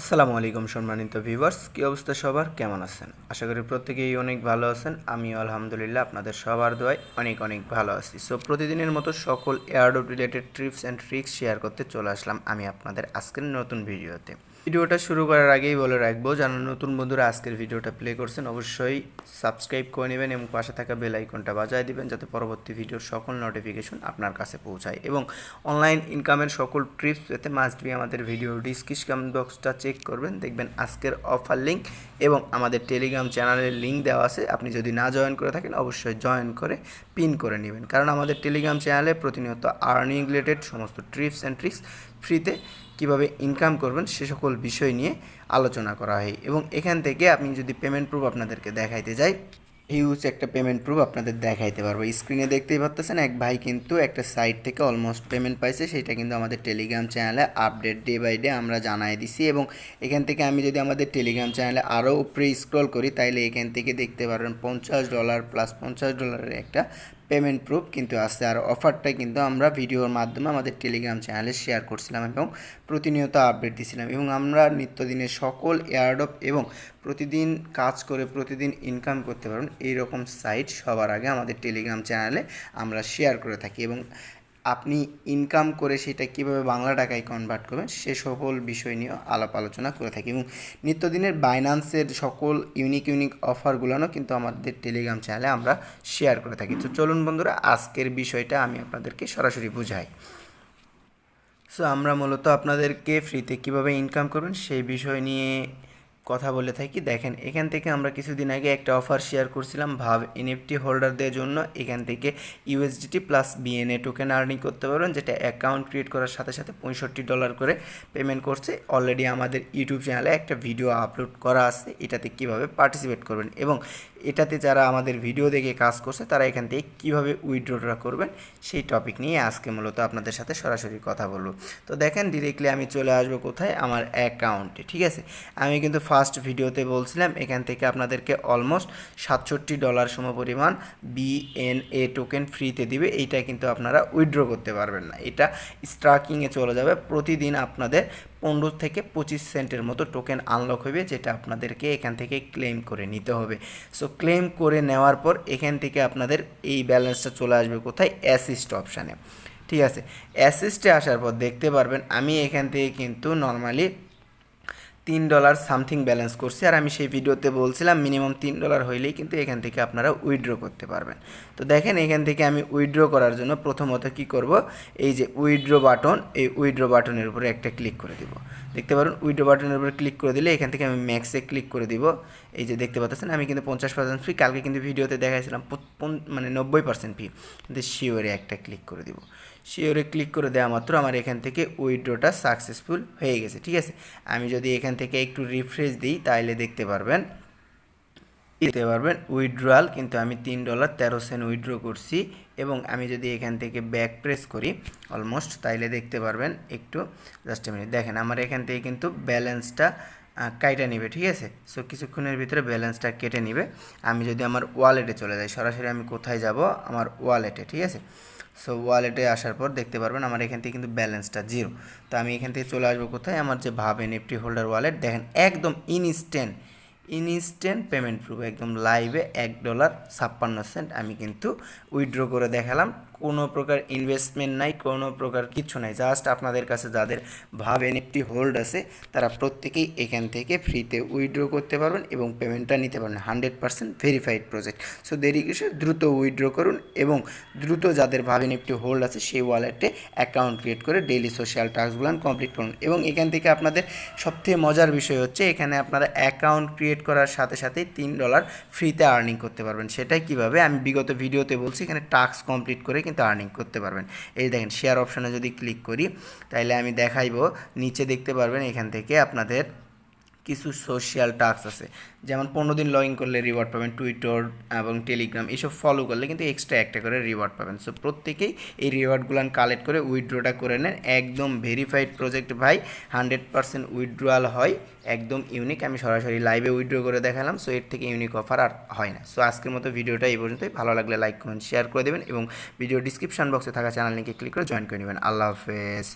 আসসালামু আলাইকুম সম্মানিত ভিউয়ার্স, কী অবস্থা সবার? কেমন আছেন? আশা করি প্রত্যেকেই অনেক ভালো আছেন। আমিও আলহামদুলিল্লাহ আপনাদের সবার দোয়ায় অনেক অনেক ভালো আছি। সো প্রতিদিনের মতো সকল airdrop related tips and tricks share করতে চলে আসলাম আমি আপনাদের আজকের নতুন ভিডিওতে। ভিডিওটা শুরু করার আগেই বলে রাখব, যারা নতুন বন্ধুরা আজকের ভিডিওটা প্লে করছেন, অবশ্যই সাবস্ক্রাইব করে নেবেন এবং পাশে থাকা বেল আইকনটা বাজায় দিবেন যাতে পরবর্তী ভিডিওর সকল নোটিফিকেশন আপনার কাছে পৌঁছায়। এবং অনলাইন ইনকামের সকল ট্রিপস পেতে মাস্ট বি আমাদের ভিডিও ডিসক্রিপশন বক্সটা চেক করবেন, দেখবেন আজকের অফার লিঙ্ক এবং আমাদের টেলিগ্রাম চ্যানেলের লিঙ্ক দেওয়া আছে। আপনি যদি না জয়েন করে থাকেন, অবশ্যই জয়েন করে পিন করে নেবেন। কারণ আমাদের টেলিগ্রাম চ্যানেলে প্রতিনিয়ত আর্নিং রিলেটেড সমস্ত ট্রিপস অ্যান্ড ট্রিক্স ফ্রিতে কীভাবে ইনকাম করবেন সে সকল বিষয় নিয়ে আলোচনা করা হয়। এবং এখান থেকে আপনি যদি পেমেন্ট প্রুফ আপনাদেরকে দেখাইতে যাই হিউজ একটা পেমেন্ট প্রুফ আপনাদের দেখাইতে পারব। স্ক্রিনে দেখতেই পারতেছেন, এক ভাই কিন্তু একটা সাইট থেকে অলমোস্ট পেমেন্ট পাইছে। সেটা কিন্তু আমাদের টেলিগ্রাম চ্যানেলে আপডেট ডে বাই ডে আমরা জানাই দিছি এবং এখান থেকে আমি যদি আমাদের টেলিগ্রাম চ্যানেলে আরও উপরে স্ক্রল করি, তাইলে এখান থেকে দেখতে পারবেন পঞ্চাশ ডলার প্লাস পঞ্চাশ ডলারের একটা পেমেন্ট প্রুফ কিন্তু আছে আর অফারটা কিন্তু আমরা ভিডিওর মাধ্যমে আমাদের টেলিগ্রাম চ্যানেলে শেয়ার করছিলাম এবং প্রতিনিয়ত আপডেট দিছিলাম এবং আমরা নিত্যদিনের সকল এয়ারডপ এবং প্রতিদিন কাজ করে প্রতিদিন ইনকাম করতে পারুন, এইরকম সাইট সবার আগে আমাদের টেলিগ্রাম চ্যানেলে আমরা শেয়ার করে থাকি এবং আপনি ইনকাম করে সেটা কীভাবে বাংলা টাকায় কনভার্ট করবেন, সে সকল বিষয় নিয়ে আলাপ আলোচনা করে থাকি। এবং নিত্যদিনের বাইন্যান্সের সকল ইউনিক ইউনিক অফারগুলোও কিন্তু আমাদের টেলিগ্রাম চ্যানেলে আমরা শেয়ার করে থাকি। তো চলুন বন্ধুরা, আজকের বিষয়টা আমি আপনাদেরকে সরাসরি বুঝাই। সো আমরা মূলত আপনাদেরকে ফ্রিতে কীভাবে ইনকাম করবেন, সেই বিষয় নিয়ে কথা বলে থাকি। দেখেন, এখান থেকে আমরা কিছুদিন আগে একটা অফার শেয়ার করছিলাম ভাব এনএফটি হোল্ডারদের জন্য। এখান থেকে USDT plus BNA token earning করতে পারবেন, যেটা অ্যাকাউন্ট ক্রিয়েট করার সাথে সাথে পঁয়ষট্টি ডলার করে পেমেন্ট করছে। অলরেডি আমাদের ইউটিউব চ্যানেলে একটা ভিডিও আপলোড করা আছে, এটাতে কীভাবে পার্টিসিপেট করবেন এবং এটাতে যারা আমাদের ভিডিও দেখে কাজ করছে, তারা এখান থেকে কীভাবে উইথড্রটা করবেন, সেই টপিক নিয়ে আজকে মূলত আপনাদের সাথে সরাসরি কথা বলব। তো দেখেন ডিরেক্টলি আমি চলে আসব কোথায়? আমার অ্যাকাউন্টে ঠিক আছে? আমি কিন্তু ফার্স্ট ভিডিওতে বলছিলাম, এখান থেকে আপনাদেরকে অলমোস্ট সাতষট্টি ডলার সম পরিমাণ বিএনএ টোকেন ফ্রিতে দিবে। এইটা কিন্তু আপনারা উইথড্র করতে পারবেন না। এটা স্ট্রাকিংয়ে চলে যাবে। প্রতিদিন আপনাদের পনেরো থেকে পঁচিশ সেন্টের মতো টোকেন আনলক হবে, যেটা আপনাদেরকে এখান থেকে ক্লেম করে নিতে হবে। সো ক্লেম করে নেওয়ার পর এখান থেকে আপনাদের এই ব্যালেন্সটা চলে আসবে কোথায়? অ্যাসিস্ট অপশানে ঠিক আছে? অ্যাসিস্টে আসার পর দেখতে পারবেন, আমি এখান থেকে কিন্তু নর্মালি তিন ডলার সামথিং ব্যালেন্স করছি। আর আমি সেই ভিডিওতে বলছিলাম মিনিমাম তিন ডলার হইলেই কিন্তু এখান থেকে আপনারা উইথড্র করতে পারবেন। তো দেখেন, এখান থেকে আমি উইথড্র করার জন্য প্রথমত কি করব? এই যে উইড্র বাটন এই উইড্রো বাটনের উপরে একটা ক্লিক করে দিব। দেখতে পারেন উইড্রো বাটনের উপরে ক্লিক করে দিলে এখান থেকে আমি ম্যাক্সে ক্লিক করে দিব। এই যে দেখতে পাচ্ছেন, আমি কিন্তু পঞ্চাশ পার্সেন্ট ফি কালকে কিন্তু ভিডিওতে দেখাইছিলাম মানে নব্বই পার্সেন্ট ফি কিন্তু শিওরে একটা ক্লিক করে দিব। শিওরে ক্লিক করে দেওয়া মাত্র আমার এখান থেকে উইড্রোটা সাকসেসফুল হয়ে গেছে, ঠিক আছে? আমি যদি এখান থেকে একটু রিফ্রেশ দিই তাহলে দেখতে পারবেন দিতে পারবেন উইথড্রয়াল কিন্তু আমি তিন ডলার তেরো সেন্ট উইথড্র করছি এবং আমি যদি এখান থেকে ব্যাক প্রেস করি অলমোস্ট তাইলে দেখতে পারবেন একটু জাস্ট মিনিট দেখেন আমার এখান থেকে কিন্তু ব্যালেন্সটা কাইটা নিবে, ঠিক আছে? সো কিছুক্ষণের ভিতরে ব্যালেন্সটা কেটে নিবে। আমি যদি আমার ওয়ালেটে চলে যাই, সরাসরি আমি কোথায় যাব? আমার ওয়ালেটে ঠিক আছে? সো ওয়ালেটে আসার পর দেখতে পারবেন আমার এখান থেকে কিন্তু ব্যালেন্সটা জিরো তো আমি এখান থেকে চলে আসব কোথায়? আমার যে ভাব এনএফটি হোল্ডার ওয়ালেট দেখেন একদম ইনস্ট্যান্ট ইনস্ট্যান্ট পেমেন্ট প্রুফ একদম লাইভে এক ডলার ছাপ্পান্ন সেন্ট আমি কিন্তু উইথড্র করে দেখালাম। কোনো প্রকার ইনভেস্টমেন্ট নাই, কোনো প্রকার কিছু নাই। জাস্ট আপনাদের কাছে যাদের ভাব এনএফটি হোল্ড আছে, তারা প্রত্যেকেই এখান থেকে ফ্রিতে উইথড্র করতে পারবেন এবং পেমেন্টটা নিতে পারবেন। Hundred percent verified project so দেরি কিছু দ্রুত উইথড্র করুন এবং দ্রুত যাদের ভাব এনএফটি হোল্ড আছে, সেই ওয়ালেটে অ্যাকাউন্ট ক্রিয়েট করে ডেইলি সোশ্যাল টাস্কগুলো কমপ্লিট করুন। এবং এখান থেকে আপনাদের সবথেকে মজার বিষয় হচ্ছে, এখানে আপনারা অ্যাকাউন্ট ক্রিয়েট করার সাথে সাথেই তিন ডলার ফ্রিতে আর্নিং করতে পারবেন। সেটাই কীভাবে? আমি বিগত ভিডিওতে বলছি, এখানে টাস্ক কমপ্লিট করে কিন্তু আর্নিং করতে পারবেন। এই দেখেন শেয়ার অপশানে যদি ক্লিক করি তাহলে আমি দেখাইবো, নিচে দেখতে পারবেন এখান থেকে আপনাদের কিছু সোশ্যাল টাস্ক আছে। যেমন পনেরো দিন লগ ইন করলে রিওয়ার্ড পাবেন টুইটার এবং টেলিগ্রাম এইসব ফলো করলে কিন্তু এক্সট্রা একটা করে রিওয়ার্ড পাবেন। সো প্রত্যেকেই এই রিওয়ার্ডগুলো কালেক্ট করে উইথড্রোটা করে নেন। একদম ভেরিফাইড প্রজেক্ট ভাই হান্ড্রেড পার্সেন্ট উইথড্রোয়াল হয়। একদম ইউনিক আমি সরাসরি লাইভে উইথড্র করে দেখালাম সো এর থেকে ইউনিক অফার আর হয় না। সো আজকের মতো ভিডিওটা এই পর্যন্তই। ভালো লাগলে লাইক কমেন্ট শেয়ার করে দেবেন এবং ভিডিও ডিসক্রিপশন বক্সে থাকা চ্যানেল লিঙ্কে ক্লিক করে জয়েন করে নেবেন। আল্লাহ হাফেজ।